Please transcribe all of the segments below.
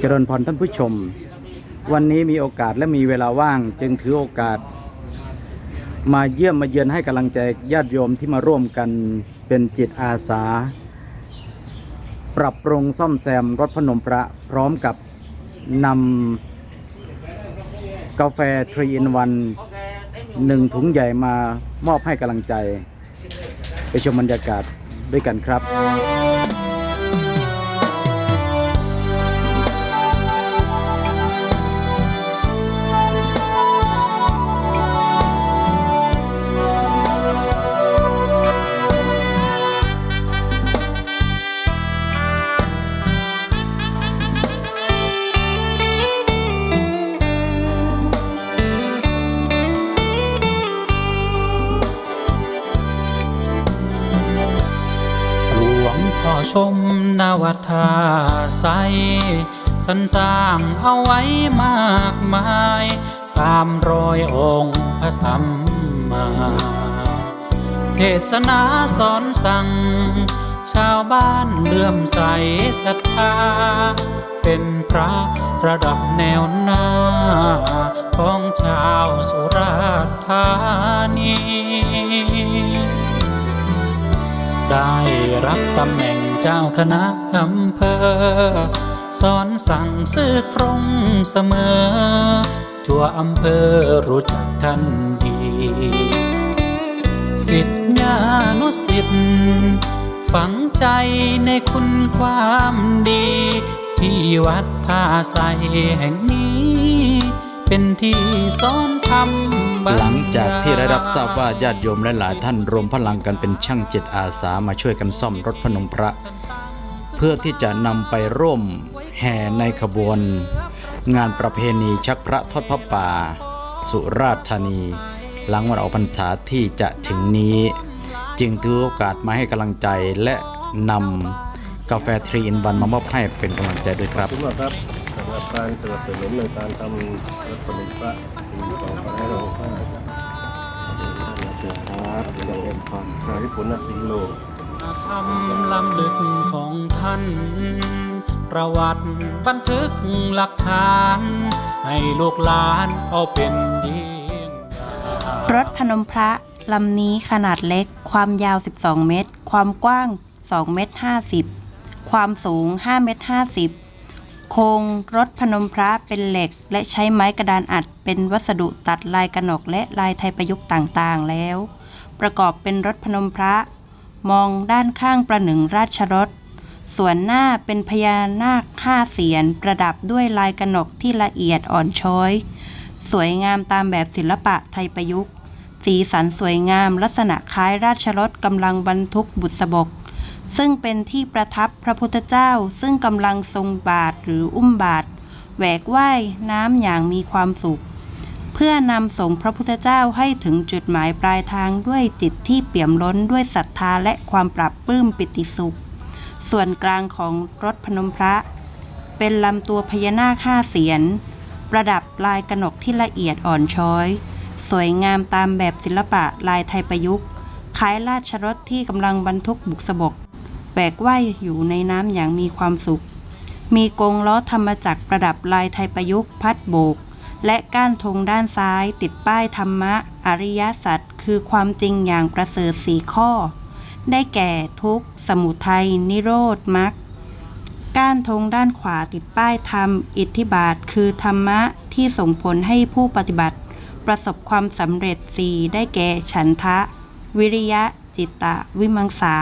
เจริญพรท่านผู้ชม วันนี้มีโอกาสและมีเวลาว่าง จึงถือโอกาส มาเยี่ยมมาเยือนให้กำลังใจญาติโยมที่มาร่วมกันเป็นจิตอาสา ปรับปรุงซ่อมแซมรถพนมพระพร้อมกับนำกาแฟ3 in 1หนึ่งถุงใหญ่มามอบให้กำลังใจ ไปชมบรรยากาศด้วยกันครับ ชมนวัดท่าใสสรรสร้างเอาไว้มากมาย ตามรอยองค์พระสัมมา เทศนาสอนสั่ง ชาวบ้านเลื่อมใสศรัทธา เป็นพระระดับแนวหน้า ของชาวสุราษฎร์ธานี ได้รับตำแหน่ง เจ้าคณะอำเภอ สอนสั่งซื่อตรงเสมอ ทั่วอำเภอรู้จักท่านดี สิทธิญานุสิทธิ์ฝังใจในคุณความดี ที่วัดท่าใสแห่งนี้ เป็นที่สอนธรรม หลังจากที่ได้รับทราบว่าญาติโยมและหลายท่านรวมพลังกันเป็นช่างจิตอาสามาช่วยกันซ่อมรถพนมพระ เพื่อที่จะนำไปร่วมแห่ในขบวน งานประเพณีชักพระทอดพระป่า สุราษฎร์ธานี หลังวันออกพรรษาที่จะถึงนี้ จึงถือโอกาสมาให้กำลังใจและนำกาแฟทรีอินวันมามอบให้เป็นกำลังใจด้วยครับ รับสำหรับการสนับสนุนในการทำรถขนมพระปีสองพันห้าร้อยหกสิบห้าครับเราเป็นความนายพิพลนศรีโลทำลำลึกของท่าน ประวัติบันทึกหลักฐาน ให้ลูกหลานเอาเป็นเยี่ยงอย่างรถพนมพระลำนี้ขนาดเล็ก ความยาว 12 เมตร ความกว้าง 2 เมตร 50 ความสูง 5 เมตร 50 โครงรถพนมพระเป็นเหล็ก และใช้ไม้กระดานอัด เป็นวัสดุตัดลายกระหนกและลายไทยประยุกต์ต่างๆ แล้ว ประกอบเป็นรถพนมพระ มองด้านข้างประหนึ่งราชรถ ส่วนหน้าเป็นพญานาคห้าเสียนประดับด้วยลายกระหนกที่ละเอียดอ่อนช้อย สวยงามตามแบบศิลปะไทยประยุกต์ สีสันสวยงามลักษณะคล้ายราชรถกำลังบรรทุกบุษบก ซึ่งเป็นที่ประทับพระพุทธเจ้าซึ่งกำลังทรงบาทหรืออุ้มบาทแหวกว่ายน้ำอย่างมีความสุข เพื่อนำส่งพระพุทธเจ้าให้ถึงจุดหมายปลายทางด้วยจิตที่เปี่ยมล้นด้วยศรัทธาและความปรับปลื้มปิติสุข ส่วนกลางของรถพนมพระ เป็นลำตัวพญานาคห้าเสียน ประดับลายกระหนกที่ละเอียดอ่อนช้อย สวยงามตามแบบศิลปะลายไทยประยุกต์คล้ายราชรถที่กำลังบรรทุกบุกสบก แบกว่ายอยู่ในน้ำอย่างมีความสุข มีกงล้อธรรมจักรประดับลายไทยประยุกต์พัดโบก และก้านธงด้านซ้าย ติดป้ายธรรมะ อริยสัจคือความจริงอย่างประเสริฐสีข้อ ได้แก่ทุกสมุทัย นิโรธมรรคก้านธงด้านขวาติดป้ายธรรม อิทธิบาทคือธรรมะที่ส่งผลให้ผู้ปฏิบัติ ประสบความสำเร็จสี่ได้แก่ฉันทะ วิริยะ จิตตะ วิมังสา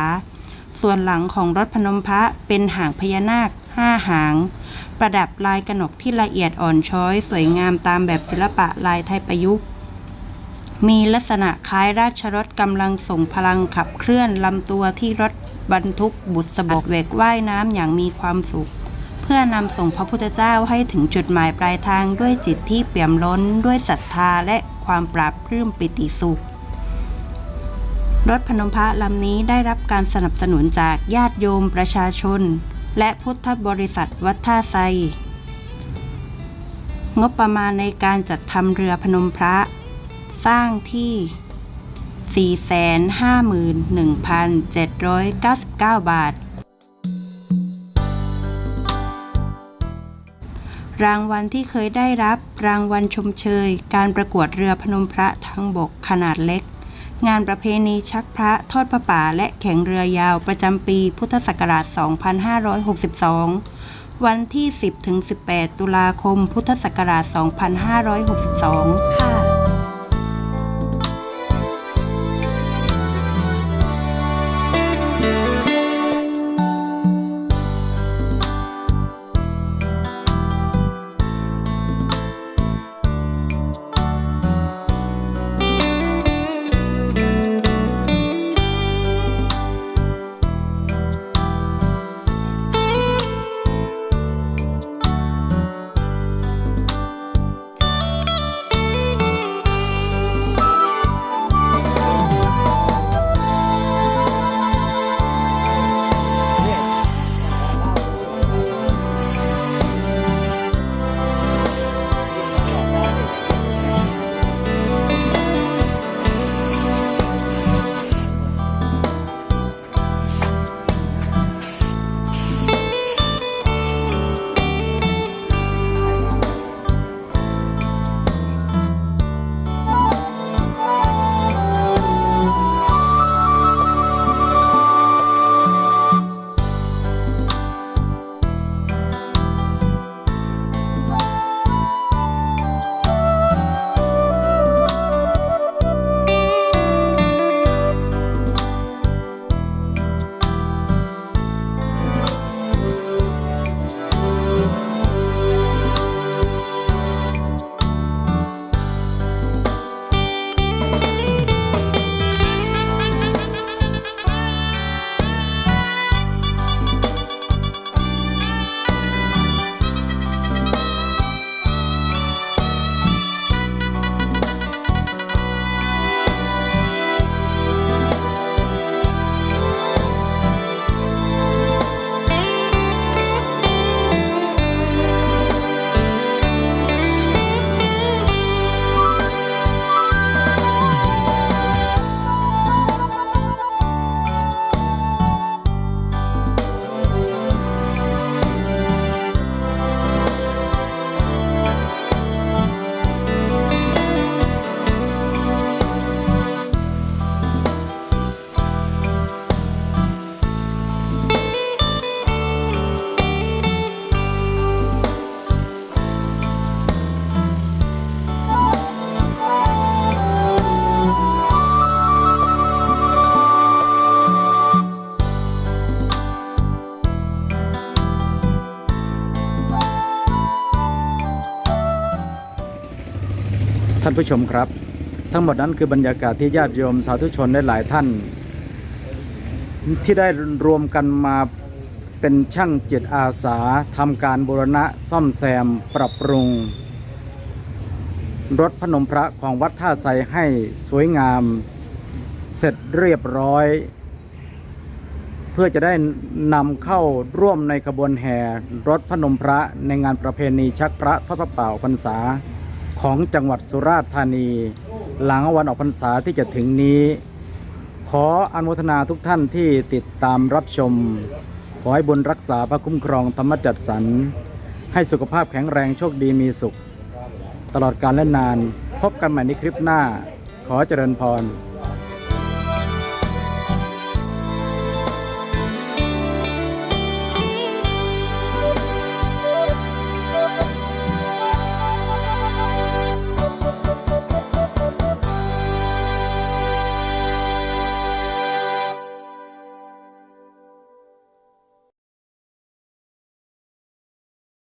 ส่วนหลังของรถพนมพระเป็นหางพญานาคห้าหาง ประดับลายกระหนกที่ละเอียดอ่อนช้อย สวยงามตามแบบศิลปะลายไทยประยุกต์ มีลักษณะคล้ายราชรถกำลังส่งพลังขับเคลื่อนลำตัวที่รถบรรทุกบุษบกเวกว่ายน้ำอย่างมีความสุข เพื่อนำส่งพระพุทธเจ้าให้ถึงจุดหมายปลายทางด้วยจิตที่เปี่ยมล้นด้วยศรัทธาและความปราบปลื้มปิติสุข รถพนมพระลำนี้ได้รับการสนับสนุนจากญาติโยมประชาชน และพุทธบริษัทวัดท่าไซ งบประมาณในการจัดทำเรือพนมพระ สร้างที่ 451,799 บาท รางวัลที่เคยได้รับรางวัลชมเชย การประกวดเรือพนมพระทางบกขนาดเล็ก งานประเพณีชักพระทอดพระป่าและแข่งเรือยาวประจำปีพุทธศักราช 2562 วันที่ 10-18 ตุลาคมพุทธศักราช 2562 ค่ะานผู้ชมครับ ทั้งหมดนั้นคือบรรยากาศที่ญาติโยมสาธุชนได้หลายท่าน ที่ได้รวมกันมาเป็นช่างจิตอาสาทำการบูรณะซ่อมแซมปรับปรุง รถพนมพระของวัดท่าไซให้สวยงาม เสร็จเรียบร้อย เพื่อจะได้นำเข้าร่วมในขบวนแห่ รถพนมพระในงานประเพณีชักพระทอดพระเป่าพรรษา ของจังหวัดสุราษฎร์ธานี หลังวันออกพรรษาที่จะถึงนี้ ขออนุโมทนาทุกท่านที่ติดตามรับชม ขอให้บุญรักษาพระคุ้มครองธรรมจัดสรร ให้สุขภาพแข็งแรงโชคดีมีสุข ตลอดการและนาน พบกันใหม่ในคลิปหน้า ขอเจริญพร